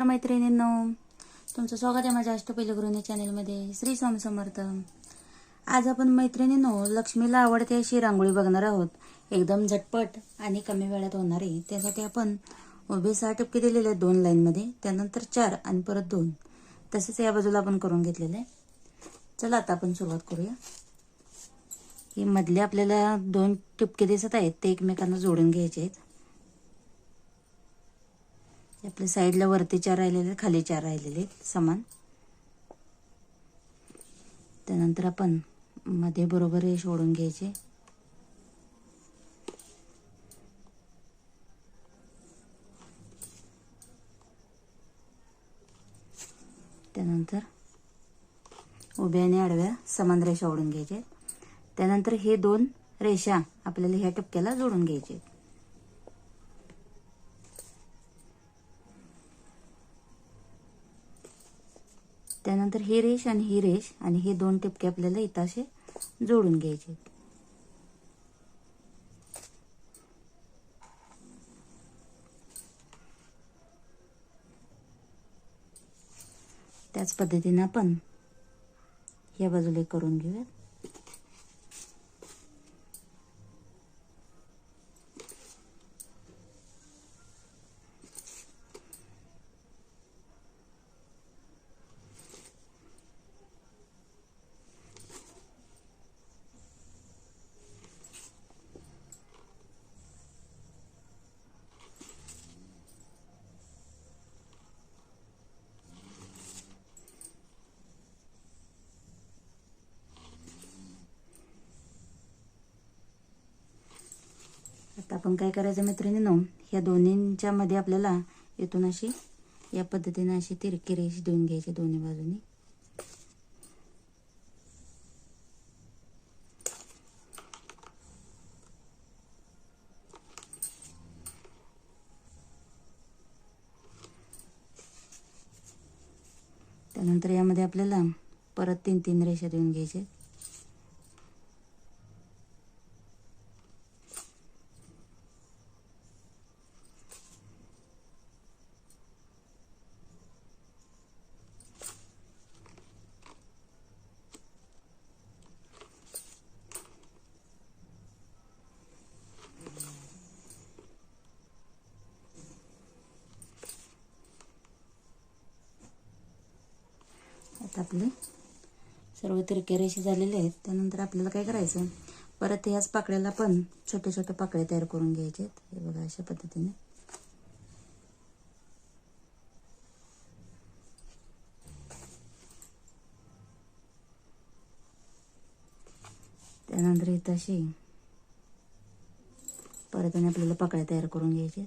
नमस्कार मैत्रिणींनो. तुमचं स्वागत आहे माझ्या अष्टपैली चॅनेलमध्ये. श्री स्वामी समर्थ. आज आपण मैत्रिणींनो लक्ष्मीला आवडते अशी रांगोळी बघणार आहोत. एकदम झटपट आणि कमी वेळात होणारी. त्यासाठी आपण उभे सहा टप्के दिलेले आहेत दोन लाईनमध्ये. त्यानंतर चार आणि परत दोन. तसेच या बाजूला आपण करून घेतलेलं आहे. चला आता आपण सुरुवात करूया. हे मधले आपल्याला दोन टिपके दिसत आहेत. ते एकमेकांना जोडून घ्यायचे आहेत. आपल्या साईडला वरती चार राहिलेले आहेत, खाली चार राहिलेले आहेत समान. त्यानंतर आपण मध्ये बरोबर हे सोडून घ्यायचे. त्यानंतर उभ्या आणि आडव्या समान रेषा ओढून घ्यायचे. त्यानंतर हे दोन रेषा आपल्याला ह्या टप्प्याला जोडून घ्यायचे. त्यानंतर ही रेष आणि ही रेष आणि हे दोन टिपके आपल्याला इथं असे जोडून घ्यायचे त्याच पद्धतीने आपण या बाजूला करून घेऊयात. आपण काय करायचं मैत्रिणींनो? ह्या दोन्हींच्या मध्ये आपल्याला इथून अशी या पद्धतीने अशी तिरकी रेष देऊन घ्यायची दोन्ही बाजूनी. त्यानंतर यामध्ये आपल्याला परत तीन तीन रेषा देऊन घ्यायच्या आता आपले. सर्व तिरके रेषे झालेले आहेत. त्यानंतर आपल्याला काय करायचं? परत ह्याच पाकळ्याला पण छोटे छोटे पाकळे तयार करून घ्यायचे आहेत. हे बघा अशा पद्धतीने. त्यानंतर इथं अशी परत आणि आपल्याला पाकळ्या तयार करून घ्यायचे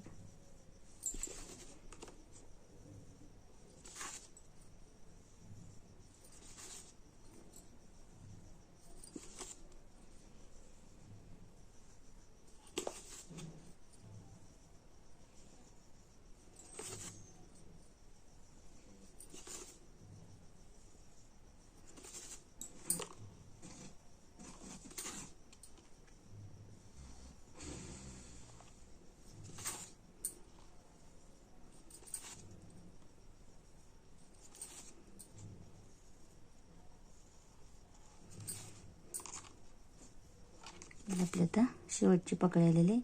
आहेत आपल्या आता शेवटची पकड आलेली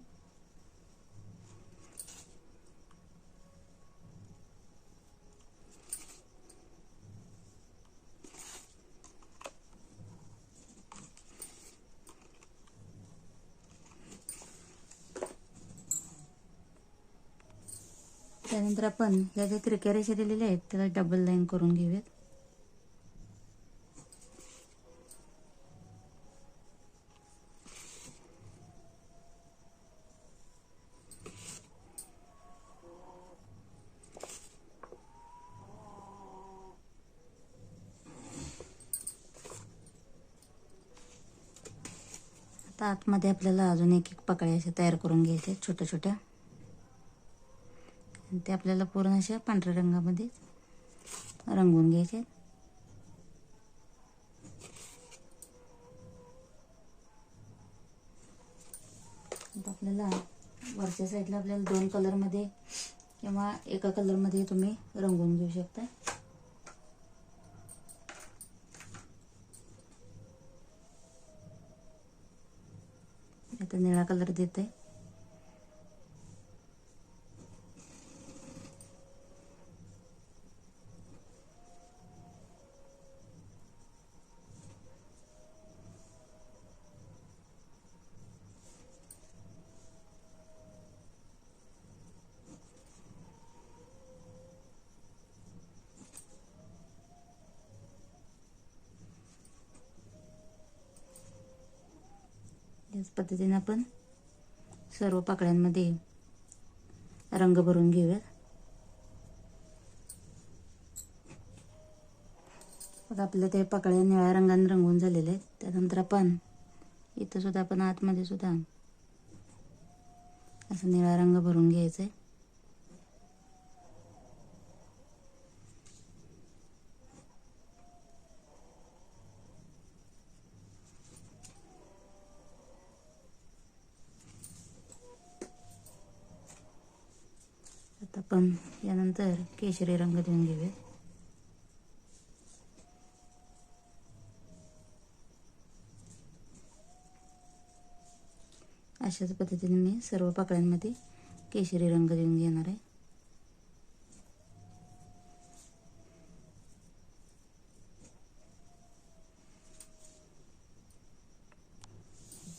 त्यानंतर आपण ज्या ज्या त्रिक्या रेषा दिलेल्या आहेत त्याला डबल लाईन करून घेऊयात. आता आतमध्ये आपल्याला अजून एक एक पकड्या अशा तयार करून घ्यायच्या आहेत छोट्या छोट्या. आणि ते आपल्याला पूर्ण अशा पांढऱ्या रंगामध्ये रंगवून घ्यायचे आहेत. आपल्याला वरच्या साईडला आपल्याला दोन कलरमध्ये किंवा एका कलरमध्ये तुम्ही रंगवून घेऊ शकता आता निळा कलर देते याच पद्धतीने आपण सर्व पाकळ्यांमध्ये रंग भरून घेऊयात. बघा आपल्या ते पाकळ्या निळ्या रंगाने रंगवून झालेले आहेत. त्यानंतर आपण इथं सुद्धा आपण आतमध्ये सुद्धा असं निळा रंग भरून घ्यायचा आहे आता आपण यानंतर केशरी रंग देऊन घेऊया. अशाच पद्धतीने मी सर्व पाकळ्यांमध्ये केशरी रंग देऊन घेणार आहे.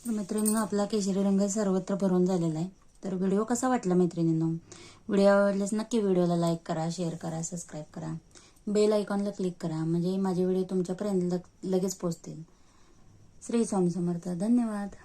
मित्रांनो आपला केशरी रंग सर्वत्र भरून झालेला आहे. तर व्हिडिओ कसा वाटला मैत्रिणींनो? व्हिडिओ आवडल्यास नक्की व्हिडिओला लाईक करा शेअर करा सबस्क्राईब करा. बेल आयकॉनला क्लिक करा म्हणजे माझे व्हिडिओ तुमच्यापर्यंत लग लगेच पोचतील श्री स्वामी समर्थ. धन्यवाद.